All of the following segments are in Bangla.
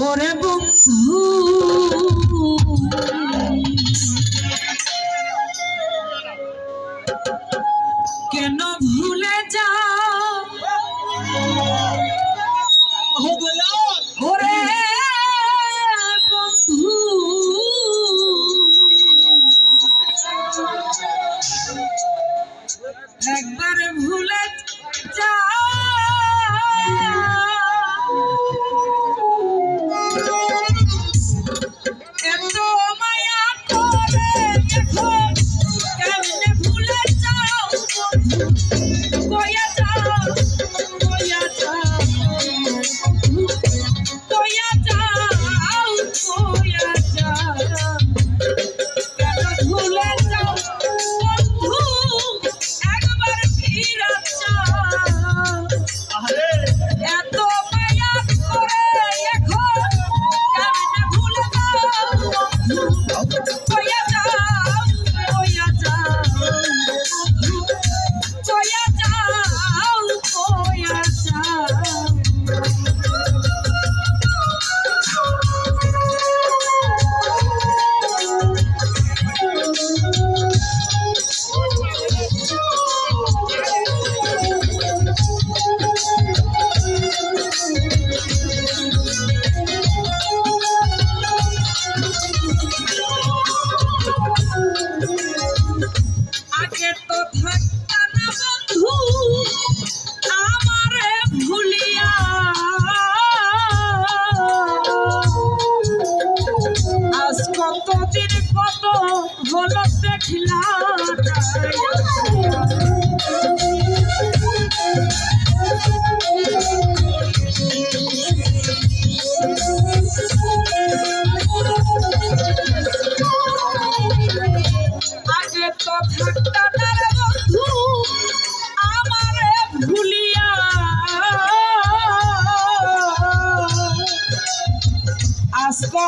ওরে বন্ধু।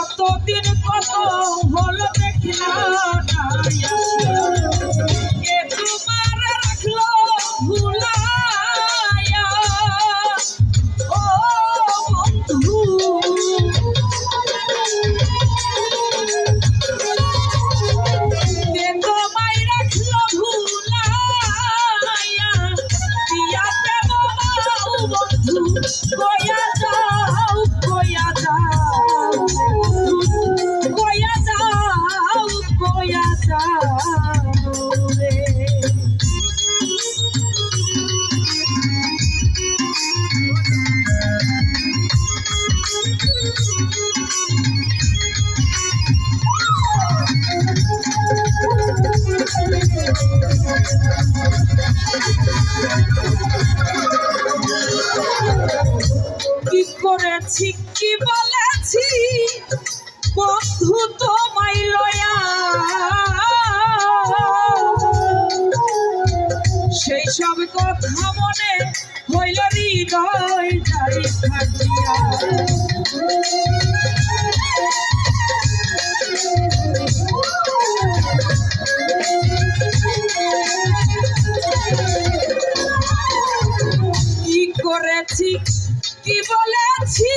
কতদিন কত হল দেখিনা কি করেছি কি বল? মনে হইল কি করেছি কি বলেছি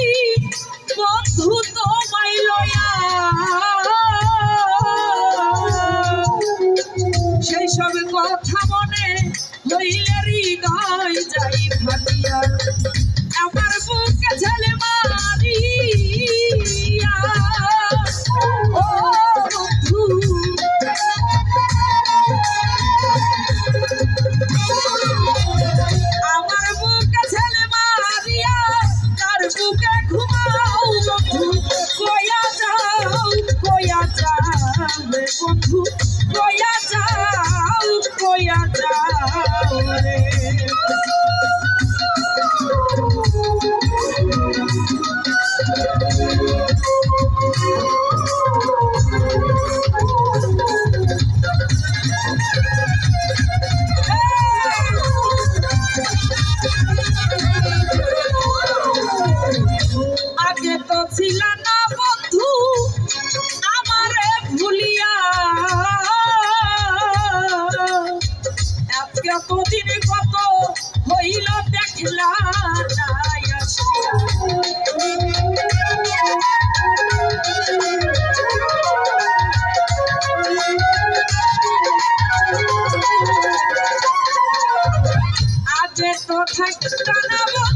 বন্ধু তোমায় লয়া। সেই সব কথা মনে হইল হৃদয় যাই ভাটিয়া আমার বুক ಕಾಣಲೇ জগতির কত হইল দেখলা আজ তো থাকতাম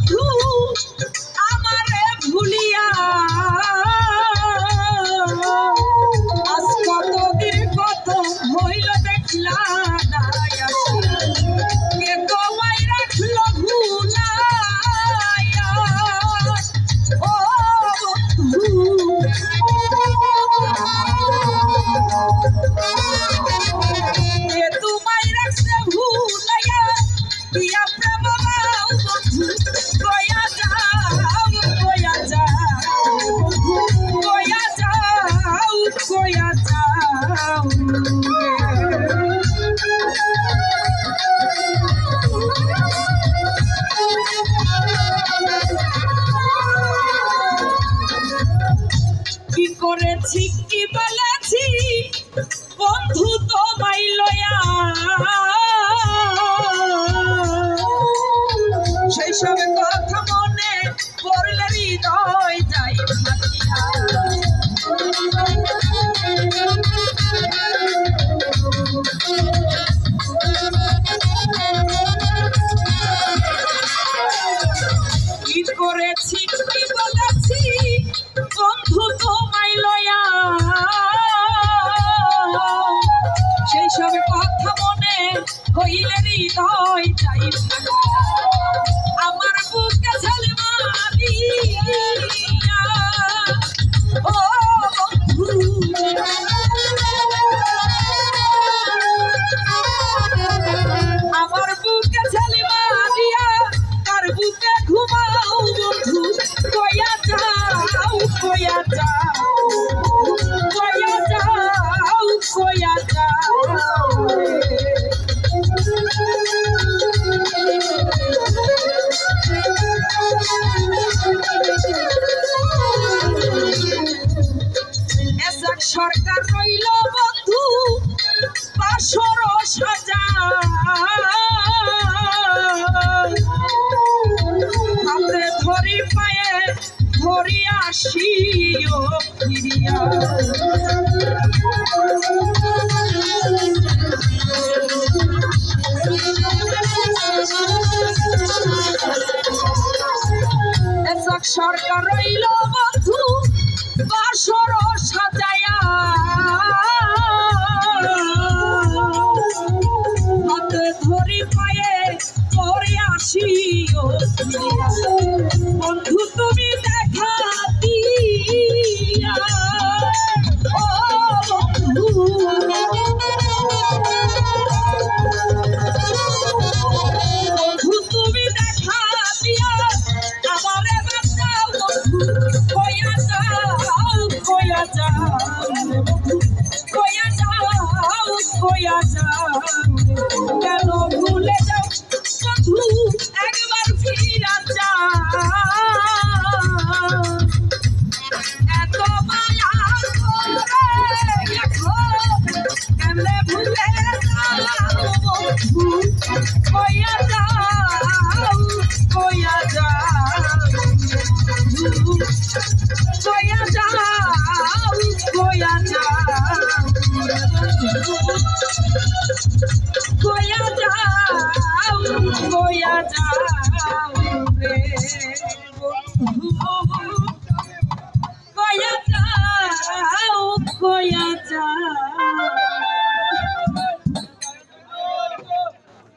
করেছি কি বলেছি? বন্ধু তো মাইলয়া হইলেন হৃদয় চাই। সরকার রইল বন্ধু বাসর সাজাই যাও কয়া যাও কেন ভুলে